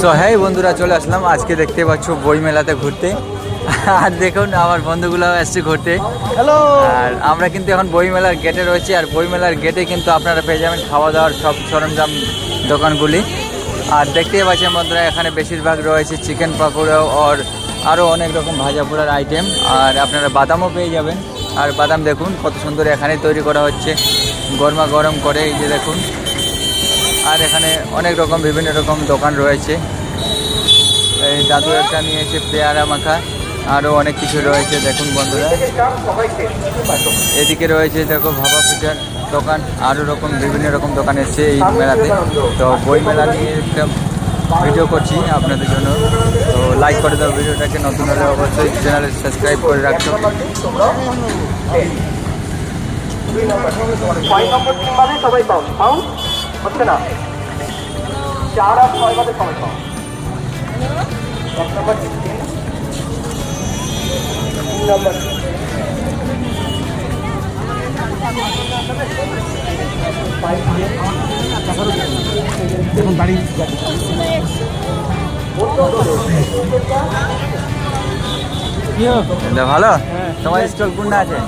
So হ্যাঁ বন্ধুরা চলে আসলাম। আজকে দেখতে পাচ্ছ বই মেলাতে ঘুরতে। আর দেখুন আমার বন্ধুগুলো এসছে ঘুরতে। হ্যালো আর আমরা কিন্তু এখন বই মেলার গেটে রয়েছি আর বই মেলার গেটে কিন্তু আপনারা পেয়ে যাবেন খাওয়া দাওয়ার সব সরঞ্জাম দোকানগুলি। আর দেখতেই পাচ্ছেন বন্ধুরা এখানে বেশিরভাগ রয়েছে চিকেন পাকোড়া আর আরও অনেক রকম ভাজা পোড়ার আইটেম আর আপনারা বাদামও পেয়ে যাবেন। আর বাদাম দেখুন কত সুন্দর এখানে তৈরি করা হচ্ছে। গরমা গরম করে এই যে দেখুন। আর এখানে অনেক রকম, বিভিন্ন রকম দোকান রয়েছে। এই দাদু একটা নিয়েছে, পেয়ারা মাখা। আরও অনেক কিছু রয়েছে, দেখুন বন্ধুরা। এদিকে রয়েছে, দেখো ভাবা পিঠার দোকান। আরও রকম, বিভিন্ন রকম দোকান এসছে এই মেলাতে। তো বই মেলা নিয়ে একটা ভিডিও করছি আপনাদের জন্য। তো লাইক করে দাও ভিডিওটাকে, নতুন হলে অবশ্যই চ্যানেলে সাবস্ক্রাইব করে রাখছো হচ্ছে না। চার আর ছয় বাদে সবাই পাউন এক নম্বর তিন নম্বর এখন বাড়ি। ভালো তোমার স্টল কোনটা আছে?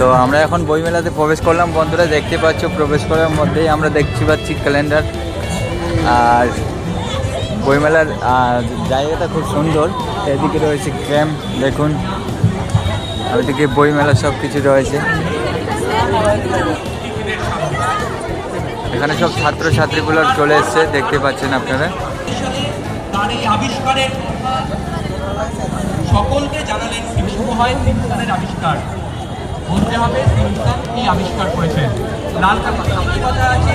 তো আমরা এখন বইমেলাতে প্রবেশ করলাম। বন্ধুরা দেখতে পাচ্ছ, প্রবেশ করার মধ্যেই আমরা দেখতে পাচ্ছি ক্যালেন্ডার। আর বইমেলার জায়গাটা খুব সুন্দর। এদিকে রয়েছে ক্যাম্প, দেখুন। ওইদিকে বইমেলা সব কিছু রয়েছে। এখানে সব ছাত্রছাত্রীগুলো চলে এসছে, দেখতে পাচ্ছেন আপনারা। আবিষ্কারের সকলকে জানালেন শুভ হয় সিমসানের আবিষ্কার। বলতে হবে সিমসান এই আবিষ্কার করেছেন। লাল কথা আছে।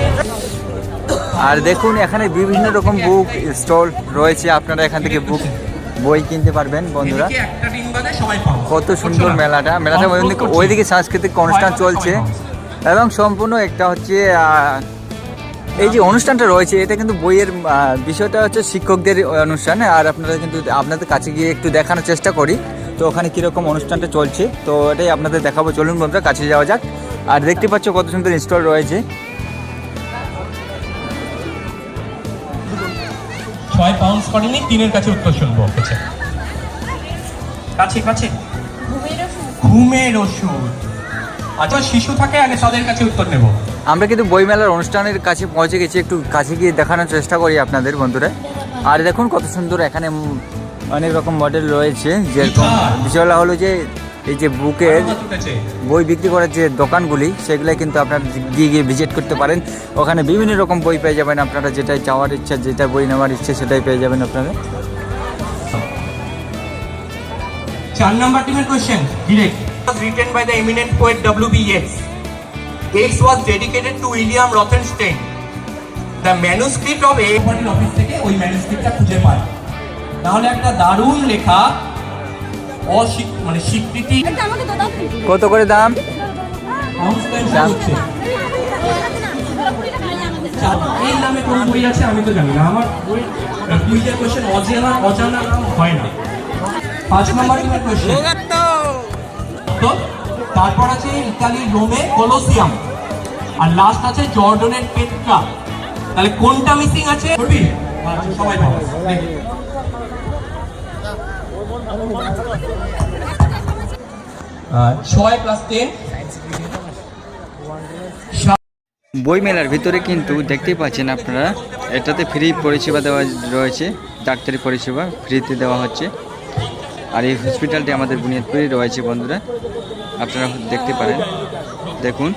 আর দেখুন এখানে বিভিন্ন রকম বুক স্টল রয়েছে। আপনারা এখান থেকে বুক বই কিনতে পারবেন বন্ধুরা। কত সুন্দর মেলাটা। মেলাটা ওইদিকে সাংস্কৃতিক অনুষ্ঠান চলছে। এবং সম্পূর্ণ একটা হচ্ছে এই যে অনুষ্ঠানটা রয়েছে এটা কিন্তু বইয়ের বিষয়টা হচ্ছে শিক্ষকদের অনুষ্ঠান আর আপনারা কিন্তু আপনাদের কাছে গিয়ে একটু দেখানোর চেষ্টা করি। তো ওখানে কীরকম অনুষ্ঠানটা চলছে তো এটাই আপনাদের দেখাবো। চলুন বন্ধুরা কাছে যাওয়া যাক। আর দেখতে পাচ্ছ কত সুন্দর স্টল রয়েছে। ছয় পাউন্ড করেনি তিনের কাছে উত্তর শুনব কাছে কাছে। কাছে ঘুমের ওষুধ। আচ্ছা শিশু থাকে আগে তাদের কাছে উত্তর নেব। আমরা কিন্তু বইমেলার অনুষ্ঠানের কাছে পৌঁছে গেছি একটু কাছে গিয়ে দেখানোর চেষ্টা করি আপনাদের বন্ধুরা আর দেখুন কত সুন্দর এখানে অনেক রকম মডেল রয়েছে যেরকম বিষয়টা হলো যে এই যে বুকের বই বিক্রি করার যে দোকানগুলি সেগুলো কিন্তু আপনারা গিয়ে গিয়ে ভিজিট করতে পারেন ওখানে বিভিন্ন রকম বই পেয়ে যাবেন আপনারা যেটাই চাওয়ার ইচ্ছা যেটা বই নেওয়ার ইচ্ছে সেটাই পেয়ে যাবেন আপনারা চার নাম্বার টিমের question direct written by the eminent poet W.B. Yeats. Yeats was dedicated to William Rothenstein. The manuscript of A. Office থেকে ওই ম্যানুস্ক্রিপ্টটা খুঁজে পায়। তাহলে একটা দারুণ লেখা অস্বীক মানে স্বীকৃতি। please। কত করে দাম? এই নামে কোন বই আছে আমি তো জানি না। আমার কুইজের কোয়েশ্চেন অজানা অজানা নাম হয় না। পাঁচ নম্বর টিমের কোয়েশ্চেন। তো তারপর আছে ইতালির রোমে কলোসিয়াম। আর লাস্ট আছে জর্ডনের পেট্রা। তাহলে কোনটা মিসিং আছে? করবি সবাই ভালো। ছয় প্লাস টেন বইমেলার ভিতরে কিন্তু দেখতেই পাচ্ছেন আপনারা এটাতে ফ্রি পরিষেবা দেওয়া রয়েছে ডাক্তারি পরিষেবা ফ্রিতে দেওয়া হচ্ছে। আর এই হসপিটালটি আমাদের বুনিয়াদপুরে রয়েছে বন্ধুরা। আপনারা দেখতে পারেন। দেখুন।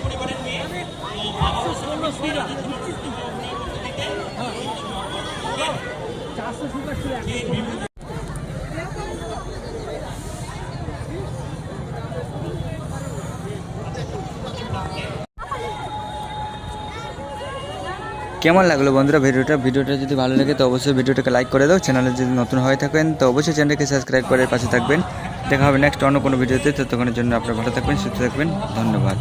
কেমন লাগল বন্ধুরা ভিডিওটা? ভিডিওটা যদি ভালো লাগে তো অবশ্যই ভিডিওটাকে লাইক করে দাও। চ্যানেলে যদি নতুন হয়ে থাকেন তো অবশ্যই চ্যানেলকে সাবস্ক্রাইব করে পাশে থাকবেন। দেখা হবে নেক্সট অন্য কোনো ভিডিওতে। ততক্ষণের জন্য আপনারা ভালো থাকবেন, সুস্থ থাকবেন। ধন্যবাদ।